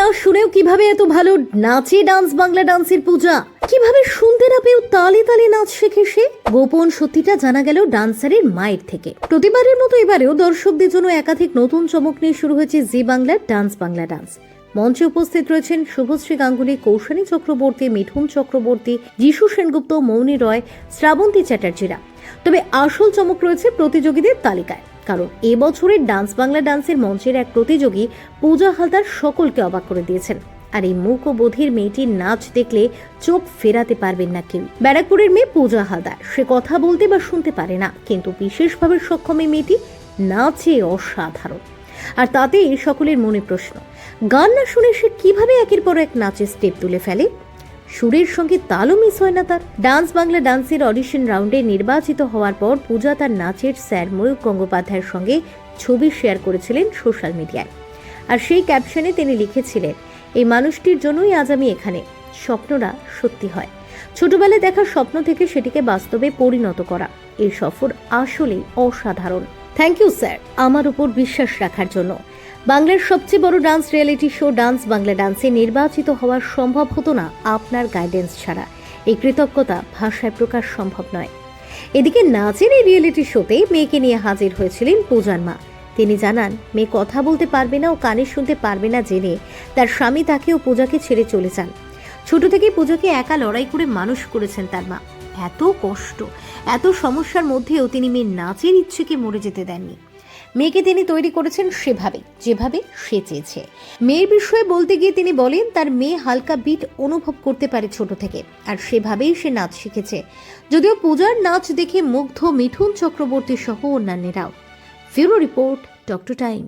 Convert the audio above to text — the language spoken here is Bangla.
না শুনেও কীভাবে এত ভালো নাচে ডান্স বাংলা ডান্সের পূজা? কীভাবে শুনতে না পেয়েও তালে তালে নাচ শেখে সে? গোপন সত্যিটা জানা গেল ডান্সারের মায়ের থেকে। প্রতিবারের মতো এবারেও দর্শকদের জন্য একাধিক নতুন চমক নিয়ে শুরু হয়েছে জি বাংলার ডান্স বাংলা ডান্স মঞ্চে উপস্থিত রয়েছেন শুভশ্রী গাঙ্গুলি, কৌশানী চক্রবর্তী, মিঠুন চক্রবর্তী যিশু সেনগুপ্ত, মৌনী রয়, শ্রাবন্তী চ্যাটার্জিরা। তবে আসল চমক রয়েছে প্রতিযোগীদের তালিকায়। কারণ এবছরের ডান্স বাংলা ডান্সের মঞ্চের এক প্রতিযোগী পূজা হালদার সকলকে অবাক করে দিয়েছেন। আর এই মুখ ও বধির মেয়েটির নাচ দেখলে চোখ ফেরাতে পারবেন না কেউ। ব্যারাকপুরের মেয়ে পূজা হালদার, সে কথা বলতে বা শুনতে পারে না, কিন্তু বিশেষভাবে সক্ষম এই মেয়েটি নাচে অসাধারণ। আর তাতে সকলের মনে প্রশ্ন, গান না শুনে সে কীভাবে একের পর এক নাচের স্টেপ তুলে ফেলে? সুরের সঙ্গে তালও মিস হয় না তার। ডান্স বাংলা ডান্সের অডিশন রাউন্ডে নির্বাচিত হওয়ার পর পূজা তার নাচের স্যার ময়ূর গঙ্গোপাধ্যায়ের সঙ্গে ছবি শেয়ার করেছিলেন সোশ্যাল মিডিয়ায়। আর সেই ক্যাপশনে তিনি লিখেছিলেন, এই মানুষটির জন্যই আজ আমি এখানে। স্বপ্নরা সত্যি হয়। ছোটবেলায় দেখা স্বপ্ন থেকে সেটিকে বাস্তবে পরিণত করা। এই সফর আসলেই অসাধারণ। থ্যাংক ইউ স্যার আমার উপর বিশ্বাস রাখার জন্য। বাংলার সবচেয়ে বড় dance reality show dance Bangla ডান্সে নির্বাচিত হওয়া সম্ভব হতো না আপনার গাইডেন্স ছাড়া। এই কৃতজ্ঞতা ভাষায় প্রকাশ সম্ভব নয়। এদিকে নাচের এই রিয়েলিটি শোতে মেয়েকে নিয়ে হাজির হয়েছিলেন পূজার মা। তিনি জানান, মেয়ে কথা বলতে পারবে না ও কানে শুনতে পারবে না জেনে। তার স্বামী তাকেও পূজাকে ছেড়ে চলে যান। ছোট থেকেই পূজাকে একা লড়াই করে মানুষ করেছেন তার মা। এত কষ্ট, এত সমস্যার মধ্যেও তিনি মেয়ের নাচের ইচ্ছেকে মরে যেতে দেননি। মেয়েকে তিনি তৈরি করেছেন সেভাবে, যেভাবে সে চেয়েছে। মেয়ের বিষয়ে বলতে গিয়ে তিনি বলেন, তার মেয়ে হালকা বিট অনুভব করতে পারে ছোট থেকে, আর সেভাবেই সে নাচ শিখেছে। যদিও পূজার নাচ দেখে মুগ্ধ মিঠুন চক্রবর্তী সহ অন্যান্যরাও। ফিউরো রিপোর্ট, ডক্টর টাইম।